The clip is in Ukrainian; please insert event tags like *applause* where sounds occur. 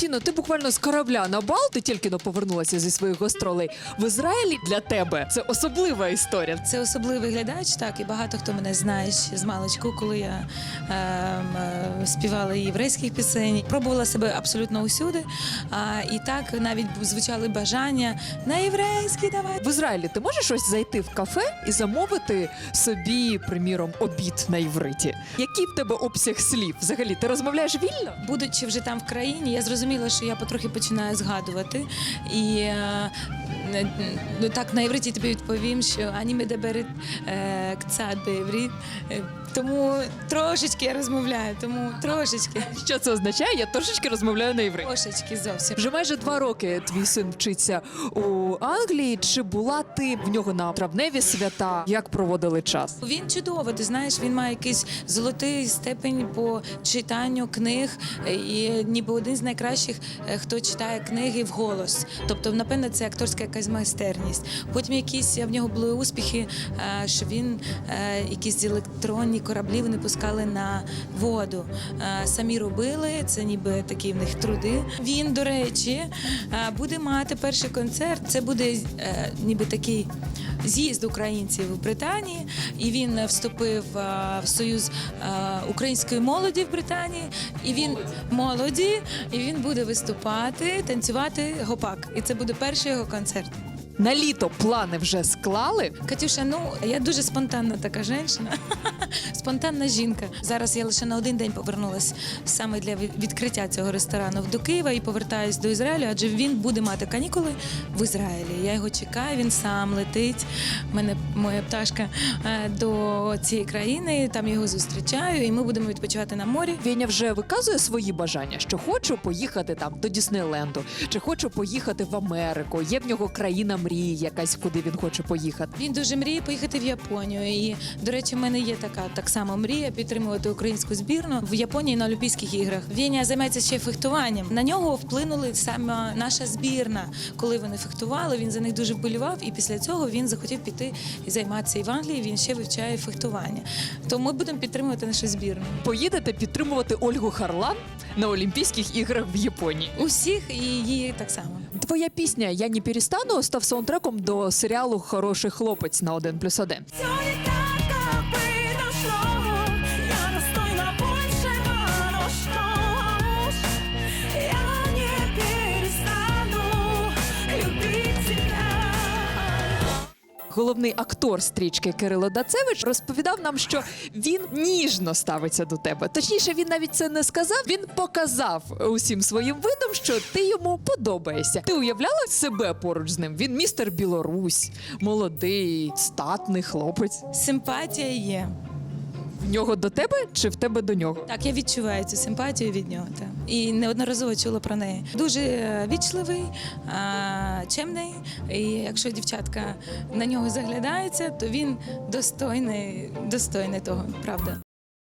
Тіно, ти буквально з корабля на бал, ти тільки но повернулася зі своїх гастролей. В Ізраїлі для тебе це особлива історія. Це особливий глядач, так і багато хто мене знає ще з маличку, коли я ем, е, співала єврейських пісень. Пробувала себе абсолютно усюди. А, і так навіть звучали бажання на єврейський давай. В Ізраїлі ти можеш ось зайти в кафе і замовити собі, приміром, обід на івриті. Який в тебе обсяг слів? Взагалі, ти розмовляєш вільно? Будучи вже там в країні, я зрозуміла, що я потрохи починаю згадувати. І е, ну, так на євриті тобі відповім, що ані медеберет е, кцат бевріт. Е, Тому трошечки я розмовляю, тому трошечки, Що це означає? Я трошечки розмовляю на івриті. трошечки зовсім. Вже майже два роки твій син вчиться у Англії. Чи була ти в нього на травневі свята? Як проводили час? Він чудово, ти знаєш, він має якийсь золотий степень по читанню книг, і ніби один з найкращих, е, хто читає книги вголос. Тобто, напевно, це акторська якась майстерність. Потім якісь в нього були успіхи, е, що він е, якісь електронні кораблі вони пускали на воду. Е, Самі робили, це ніби такі в них труди. Він, до речі, е, буде мати перший концерт. Це буде е, ніби такий з'їзд українців в Британії, і він е, вступив е, в союз е, української молоді в Британії. І він молоді, і він буде виступати, танцювати гопак. І це буде перший його концерт. На літо плани вже склали. Катюша, ну я дуже спонтанна така жінка. *laughs* Спонтанна жінка. Зараз я лише на один день повернулася саме для відкриття цього ресторану до Києва і повертаюсь до Ізраїлю, адже він буде мати канікули в Ізраїлі. Я його чекаю, він сам летить. Мене моя пташка е, до цієї країни. Там його зустрічаю, і ми будемо відпочивати на морі. Веня вже виказує свої бажання, що хочу поїхати там до Діснейленду, чи хочу поїхати в Америку. Є в нього країна мрії, якась куди він хоче поїхати. Він дуже мріє поїхати в Японію. І, до речі, в мене є така так само мрія підтримувати українську збірну в Японії на Олімпійських іграх. Веня займається ще фехтуванням. На нього вплинули саме наша збірна. Коли вони фехтували, він за них дуже вболівав, і після цього він захотів піти і займатися і в Англії. Він ще вивчає фехтування. Тому ми будемо підтримувати нашу збірну. Поїдете підтримувати Ольгу Харлан на Олімпійських іграх в Японії. Усіх і її так само. Твоя пісня Я не перестану став саундтреком до серіалу Хороший хлопець на один плюс 1. Головний актор стрічки Кирило Дацевич розповідав нам, що він ніжно ставиться до тебе. Точніше, він навіть це не сказав. Він показав усім своїм видом, що ти йому подобаєшся. Ти уявляла себе поруч з ним? Він містер Білорусь, молодий, статний хлопець. Симпатія є. В нього до тебе чи в тебе до нього? Так, я відчуваю цю симпатію від нього. Так. І неодноразово чула про неї. Дуже е, вічливий, а, чемний. І якщо дівчатка на нього заглядається, то він достойний, достойний того, правда.